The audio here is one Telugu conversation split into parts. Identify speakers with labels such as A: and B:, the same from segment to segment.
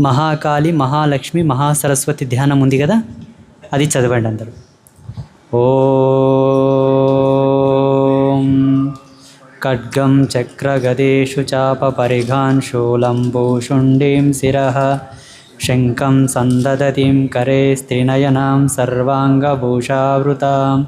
A: మహాకాళి మహాలక్ష్మి మహాసరస్వతి ధ్యానం ఉంది కదా? అది చదవండి అందరూ. ఓ ఖడ్గం చక్రగదేషు చాప పరిఘాన్ శూలంబూషుండీం శిర శంఖం సందదతిం కరే స్త్రినయనాం సర్వాంగభూషావృతాం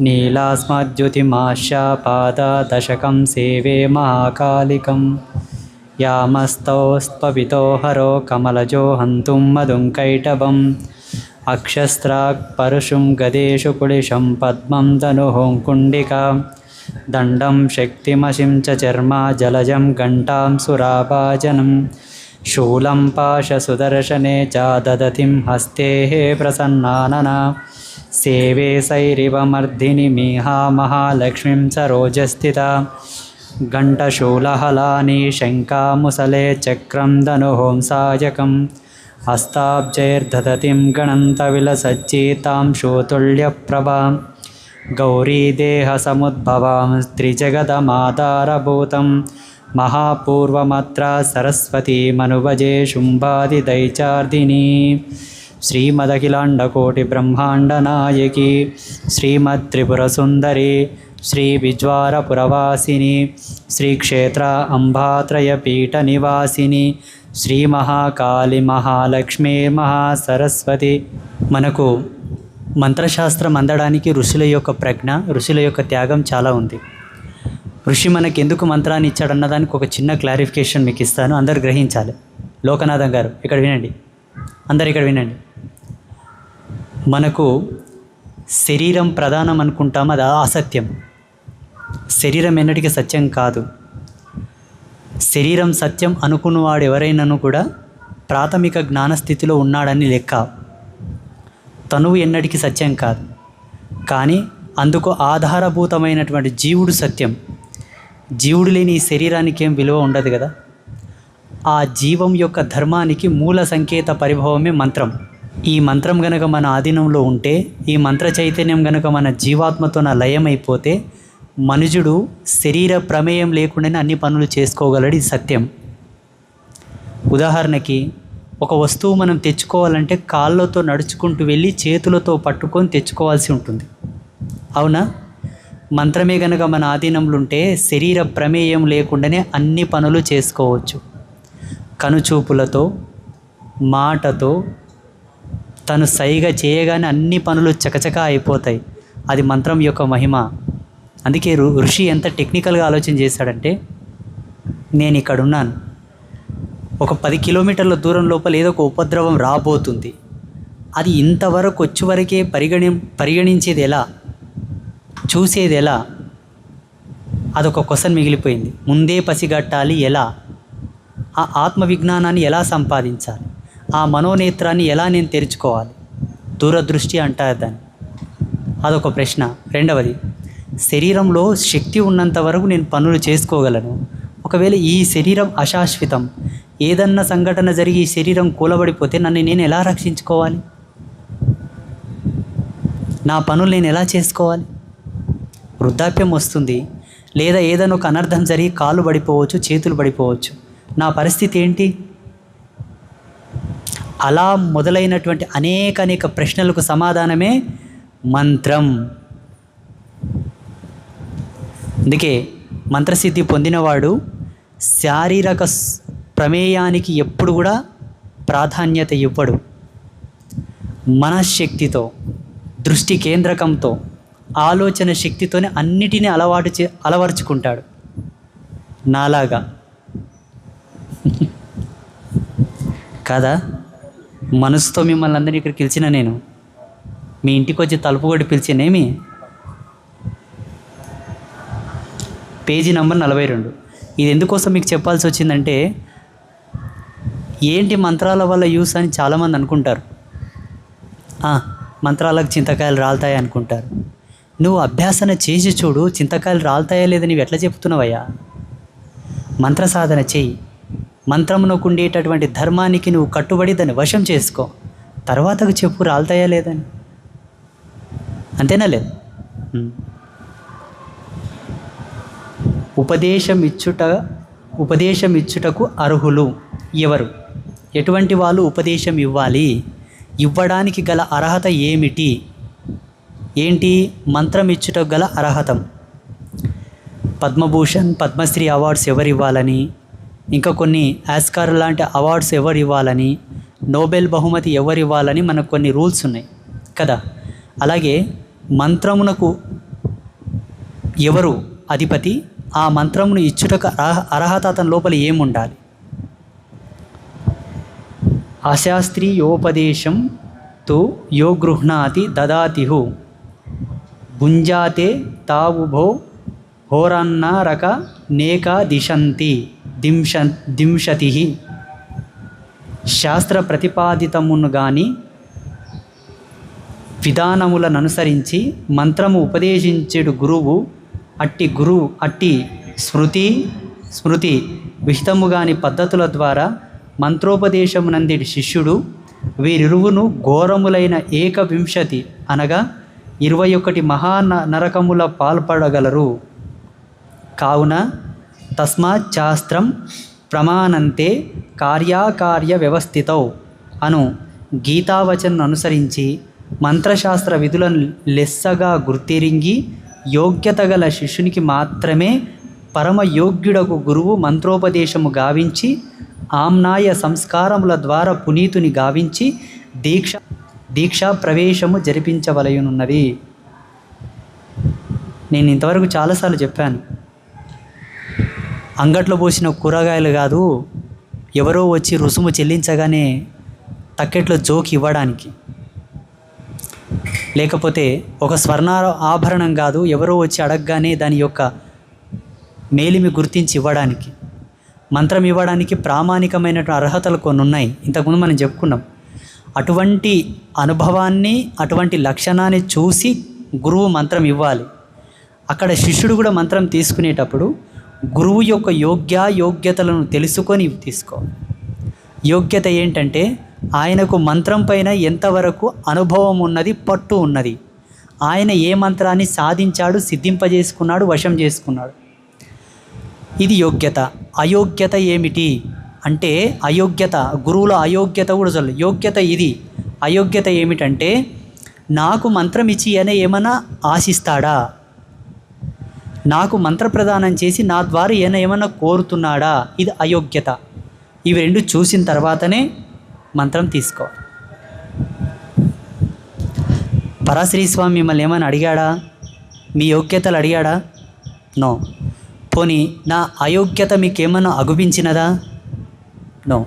A: నీలాస్మద్యుతిమాశ్యాపాదశకం సేవే మహాకాళికం. यामस्तौस्त्वपितो हरो कमलजो हन्तुं मधुङ्कैटवम् अक्षस्राक्परशुं गदेषु कुलिशं पद्मं धनुःकुण्डिका दण्डं शक्तिमशिं च चर्मा जलजं घण्टां सुराभाजनं शूलं पाशसुदर्शने च ददतिं हस्तेः प्रसन्नानना। सेवे सैरिवमर्दिनि सेवेशैरिवमर्धिनिमिहामहालक्ष्मीं च रोजस्थिता। घण्टशूलहलानि शङ्कामुसले चक्रं धनुहों सायकं हस्ताब्जैर्दधतिं गणन्तविलसज्जितां शोतुल्यप्रभां गौरीदेहसमुद्भवां त्रिजगदमाधारभूतं महापूर्वमत्र सरस्वतीमनुभजे शुम्भादिदैचार्दिनी श्रीमदखिलाण्डकोटिब्रह्माण्डनायकी श्रीमत्त्रिपुरसुन्दरी శ్రీ విజ్వారపురవాసిని శ్రీక్షేత్ర అంబాత్రయపీఠ నివాసిని శ్రీ మహాకాళి మహాలక్ష్మీ మహాసరస్వతి మనకు మంత్రశాస్త్రం అందడానికి ఋషుల యొక్క ప్రజ్ఞ ఋషుల యొక్క త్యాగం చాలా ఉంది. ఋషి మనకి ఎందుకు మంత్రాన్ని ఇచ్చాడన్న దానికి ఒక చిన్న క్లారిఫికేషన్ మీకు ఇస్తాను. అందరు గ్రహించాలి. లోకనాథం గారు ఇక్కడ వినండి. అందరు ఇక్కడ వినండి. మనకు శరీరం ప్రధానం అనుకుంటాం అది అసత్యం శరీరం ఎన్నటికీ సత్యం కాదు. శరీరం సత్యం అనుకున్నవాడు ఎవరైనాను కూడా ప్రాథమిక జ్ఞానస్థితిలో ఉన్నాడని లెక్క. తనువు ఎన్నటికీ సత్యం కాదు. కానీ అందుకు ఆధారభూతమైనటువంటి జీవుడు సత్యం. జీవుడు లేని ఈ శరీరానికి ఏం విలువ ఉండదు కదా? ఆ జీవం యొక్క ధర్మానికి మూల సంకేత పరిభవమే మంత్రం. ఈ మంత్రం గనక మన ఆధీనంలో ఉంటే ఈ మంత్ర చైతన్యం గనక మన జీవాత్మతోన లయమైపోతే మనుజుడు శరీర ప్రమేయం లేకుండానే అన్ని పనులు చేసుకోగలడు ఇది సత్యం. ఉదాహరణకి ఒక వస్తువు మనం తెచ్చుకోవాలంటే కాళ్ళతో నడుచుకుంటూ వెళ్ళి చేతులతో పట్టుకొని తెచ్చుకోవాల్సి ఉంటుంది. అవునా? మంత్రమే గనక మన ఆధీనంలో ఉంటే శరీర ప్రమేయం లేకుండానే అన్ని పనులు చేసుకోవచ్చు. కనుచూపులతో మాటతో తను సైగా చేయగానే అన్ని పనులు చకచకా అయిపోతాయి. అది మంత్రం యొక్క మహిమ. అందుకే ఋషి ఎంత టెక్నికల్గా ఆలోచన చేశాడంటే నేను ఇక్కడ ఉన్నాను ఒక పది కిలోమీటర్ల దూరం లోపల ఏదో ఒక ఉపద్రవం రాబోతుంది. అది ఇంతవరకు వచ్చే వరకే పరిగణి పరిగణించేది ఎలా? చూసేది ఎలా? అదొక క్వశ్చన్ మిగిలిపోయింది. ముందే పసిగట్టాలి ఎలా? ఆ ఆత్మ విజ్ఞానాన్ని ఎలా సంపాదించాలి? ఆ మనోనేత్రాన్ని ఎలా నేను తెరుచుకోవాలి? దూరదృష్టి అంటారు దాన్ని. అదొక ప్రశ్న. రెండవది శరీరంలో శక్తి ఉన్నంత వరకు నేను పనులు చేసుకోగలను. ఒకవేళ ఈ శరీరం అశాశ్వతం ఏదన్నా సంఘటన జరిగి ఈ శరీరం కూలబడిపోతే నన్ను నేను ఎలా రక్షించుకోవాలి? నా పనులు నేను ఎలా చేసుకోవాలి? వృద్ధాప్యం వస్తుంది. లేదా ఏదైనా ఒక అనర్థం జరిగి కాళ్ళు పడిపోవచ్చు చేతులు పడిపోవచ్చు. నా పరిస్థితి ఏంటి? అలా మొదలైనటువంటి అనేక అనేక ప్రశ్నలకు సమాధానమే మంత్రం. అందుకే మంత్రసిద్ధి పొందినవాడు శారీరక ప్రమేయానికి ఎప్పుడు కూడా ప్రాధాన్యత ఇవ్వడు. మనశ్శక్తితో దృష్టి కేంద్రకంతో ఆలోచన శక్తితోనే అన్నిటినీ అలవాటు చే అలవర్చుకుంటాడు. నాలాగా. కాదా? మనసుతో మిమ్మల్ని అందరినీ ఇక్కడ పిలిచిన నేను. మీ ఇంటికి వచ్చి తలుపు కొట్టి పిలిచినేమి? పేజీ నెంబర్ నలభై రెండు. ఇది ఎందుకోసం మీకు చెప్పాల్సి వచ్చిందంటే ఏంటి మంత్రాల వల్ల యూస్ అని చాలామంది అనుకుంటారు. మంత్రాలకు చింతకాయలు రాలుతాయి అనుకుంటారు. నువ్వు అభ్యాసన చేసి చూడు చింతకాయలు రాలుతాయా లేదా నువ్వు ఎట్లా చెప్తున్నావయ్యా? మంత్ర సాధన చేయి. మంత్రమునకు ఉండేటటువంటి ధర్మానికి నువ్వు కట్టుబడి దాన్ని వశం చేసుకో. తర్వాతకు చెప్పు రాలుతాయా లేదని. అంతేనా లేదు? ఉపదేశం ఇచ్చుట ఉపదేశం ఇచ్చుటకు అర్హులు ఎవరు? ఎటువంటి వాళ్ళు ఉపదేశం ఇవ్వాలి ఇవ్వడానికి గల అర్హత ఏమిటి? ఏంటి? మంత్రం ఇచ్చుటకు గల అర్హతం. పద్మభూషణ్ పద్మశ్రీ అవార్డ్స్ ఎవరు ఇవ్వాలని ఇంకా కొన్ని ఆస్కార్ లాంటి అవార్డ్స్ ఎవరు ఇవ్వాలని నోబెల్ బహుమతి ఎవరు ఇవ్వాలని మనకు కొన్ని రూల్స్ ఉన్నాయి కదా? అలాగే మంత్రమునకు ఎవరు అధిపతి? ఆ మంత్రమును ఇచ్చుటకు అర్హ అర్హత అతని లోపల ఏముండాలి? అశాస్త్రీయోపదేశం తు యో గృహ్ణాతి దదాతిహు. భుంజాతే తావుభో హోరన్నారక నేక దిశంతి దింశ దింశతి. శాస్త్ర ప్రతిపాదితమును గాని విధానములను అనుసరించి మంత్రము ఉపదేశించేడు గురువు అట్టి గురువు అట్టి స్మృతి స్మృతి విహితముగాని పద్ధతుల ద్వారా మంత్రోపదేశమునందిడి శిష్యుడు వీరిరువును ఘోరములైన ఏకవింశతి అనగా ఇరవై ఒకటి మహా నరకముల పాల్పడగలరు. కావున తస్మాత్ శాస్త్రం ప్రమాణంతే కార్యాకార్య వ్యవస్థితౌ అను గీతావచనను అనుసరించి మంత్రశాస్త్ర విధులను లెస్సగా గుర్తిరింగి యోగ్యత గల శిష్యునికి మాత్రమే పరమయోగ్యుడకు గురువు మంత్రోపదేశము గావించి ఆమ్నాయ సంస్కారముల ద్వారా పునీతుని గావించి దీక్ష దీక్షా ప్రవేశము జరిపించవలయునున్నది. నేను ఇంతవరకు చాలాసార్లు చెప్పాను. అంగట్లో పోసిన కూరగాయలు కాదు ఎవరో వచ్చి రుసుము చెల్లించగానే తక్కెట్లో జోకి ఇవ్వడానికి. లేకపోతే ఒక స్వర్ణ ఆభరణం కాదు ఎవరో వచ్చి అడగగానే దాని యొక్క మేలిమి గుర్తించి ఇవ్వడానికి. మంత్రం ఇవ్వడానికి ప్రామాణికమైన అర్హతలు కొన్ని ఉన్నాయి. ఇంతకుముందు మనం చెప్పుకున్నాం. అటువంటి అనుభవాన్ని అటువంటి లక్షణాన్ని చూసి గురువు మంత్రం ఇవ్వాలి. అక్కడ శిష్యుడు కూడా మంత్రం తీసుకునేటప్పుడు గురువు యొక్క యోగ్య యోగ్యతలను తెలుసుకొని తీసుకోవాలి. యోగ్యత ఏంటంటే ఆయనకు మంత్రం పైన ఎంతవరకు అనుభవం ఉన్నది పట్టు ఉన్నది. ఆయన ఏ మంత్రాన్ని సాధించాడు సిద్ధింపజేసుకున్నాడు వశం చేసుకున్నాడు. ఇది యోగ్యత. అయోగ్యత ఏమిటి? అంటే అయోగ్యత. గురువుల అయోగ్యత కూడా చల్లు యోగ్యత ఇది. అయోగ్యత ఏమిటంటే నాకు మంత్రం ఇచ్చి అని ఏమైనా ఆశిస్తాడా? నాకు మంత్ర ప్రదానం చేసి నా ద్వారా ఈయన ఏమైనా కోరుతున్నాడా? ఇది అయోగ్యత. ఇవి రెండు చూసిన తర్వాతనే మంత్రం తీసుకోవాలి పరాశ్రీ స్వామి మిమ్మల్ని ఏమైనా అడిగాడా? మీ యోగ్యతలు అడిగాడా? నో. పోనీ నా అయోగ్యత మీకేమన్నా అగుపించినదా? నో.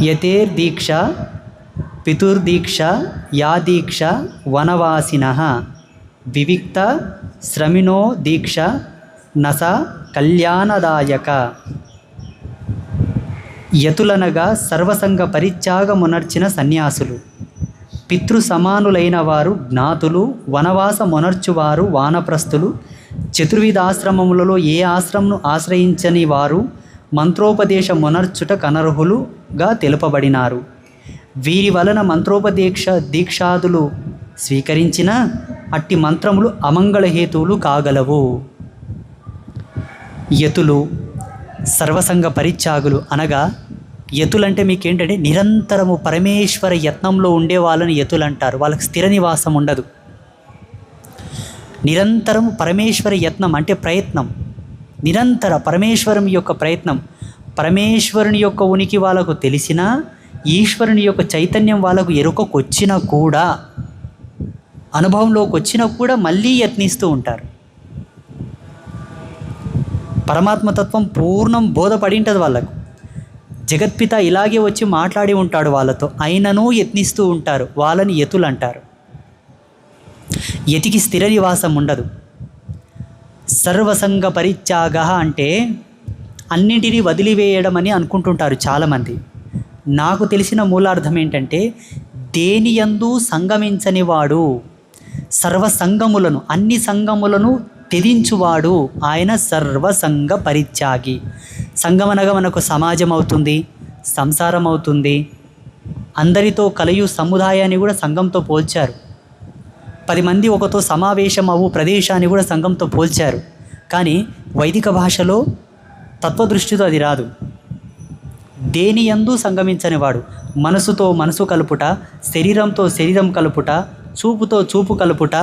A: యతేర్దీక్ష పితుర్దీక్ష యా దీక్ష వనవాసిన వివిక్త శ్రమిణో దీక్ష నస కళ్యాణదాయక యతులనగా సర్వసంగ పరిత్యాగమునర్చిన సన్యాసులు. పితృ సమానులైన వారు జ్ఞాతులు వనవాస మొనర్చువారు వానప్రస్థులు చతుర్విధాశ్రమములలో ఏ ఆశ్రమంను ఆశ్రయించని వారు మంత్రోపదేశ మొనర్చుట కనర్హులుగా తెలుపబడినారు. వీరి వలన మంత్రోపదేక్ష దీక్షాదులు స్వీకరించిన అట్టి మంత్రములు అమంగళహేతువులు కాగలవు. యతులు సర్వసంగ పరిత్యాగులు అనగా యతులంటే మీకేంటంటే నిరంతరము పరమేశ్వర యత్నంలో ఉండే వాళ్ళని యతులు అంటారు. వాళ్ళకి స్థిర నివాసం ఉండదు. నిరంతరం పరమేశ్వర యత్నం అంటే ప్రయత్నం. నిరంతర పరమేశ్వరం యొక్క ప్రయత్నం. పరమేశ్వరుని యొక్క ఉనికి వాళ్ళకు తెలిసినా ఈశ్వరుని యొక్క చైతన్యం వాళ్ళకు ఎరుకకొచ్చినా కూడా అనుభవంలోకి వచ్చినా కూడా మళ్ళీ యత్నిస్తూ ఉంటారు. పరమాత్మతత్వం పూర్ణం బోధపడి ఉంటుంది వాళ్ళకు. జగత్పిత ఇలాగే వచ్చి మాట్లాడి ఉంటాడు వాళ్ళతో. అయినను యత్నిస్తూ ఉంటారు. వాళ్ళని యతులు అంటారు. యతికి స్థిర నివాసం ఉండదు. సర్వసంగ పరిత్యాగ అంటే అన్నింటినీ వదిలివేయడం అని అనుకుంటుంటారు చాలామంది. నాకు తెలిసిన మూలార్థం ఏంటంటే దేని యందు సంగమించని వాడు సర్వసంగములను అన్ని సంగములను త్యజించువాడు ఆయన సర్వసంగ పరిత్యాగి. సంఘం అనగా మనకు సమాజం అవుతుంది సంసారం అవుతుంది అందరితో కలయు సముదాయాన్ని కూడా సంఘంతో పోల్చారు. పది మంది ఒకతో సమావేశం అవు ప్రదేశాన్ని కూడా సంఘంతో పోల్చారు. కానీ వైదిక భాషలో తత్వదృష్టితో అది రాదు. దేని యందు సంగమించని వాడు మనసుతో మనసు కలుపుట శరీరంతో శరీరం కలుపుట చూపుతో చూపు కలుపుట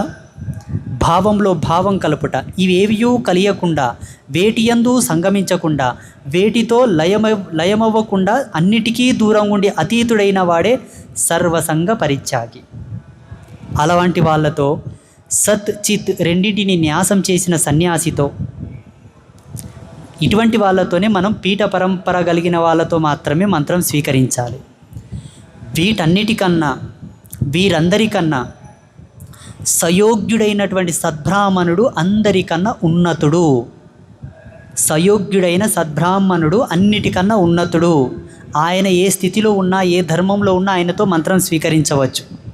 A: భావంలో భావం కలుపుట. ఇవేవియూ కలియకుండా వేటియందు సంగమించకుండా వేటితో లయమ లయమవ్వకుండా అన్నిటికీ దూరం ఉండి అతీతుడైన వాడే సర్వసంగ పరిత్యాగి. అలాంటి వాళ్ళతో సత్ చిత్ రెండింటిని న్యాసం చేసిన సన్యాసితో ఇటువంటి వాళ్ళతోనే మనం పీఠ పరంపర కలిగిన వాళ్ళతో మాత్రమే మంత్రం స్వీకరించాలి. వీటన్నిటికన్నా వీరందరికన్నా సయోగ్యుడైనటువంటి సద్బ్రాహ్మణుడు అందరికన్నా ఉన్నతుడు. సయోగ్యుడైన సద్బ్రాహ్మణుడు అన్నిటికన్నా ఉన్నతుడు. ఆయన ఏ స్థితిలో ఉన్నా ఏ ధర్మంలో ఉన్నా ఆయనతో మంత్రం స్వీకరించవచ్చు.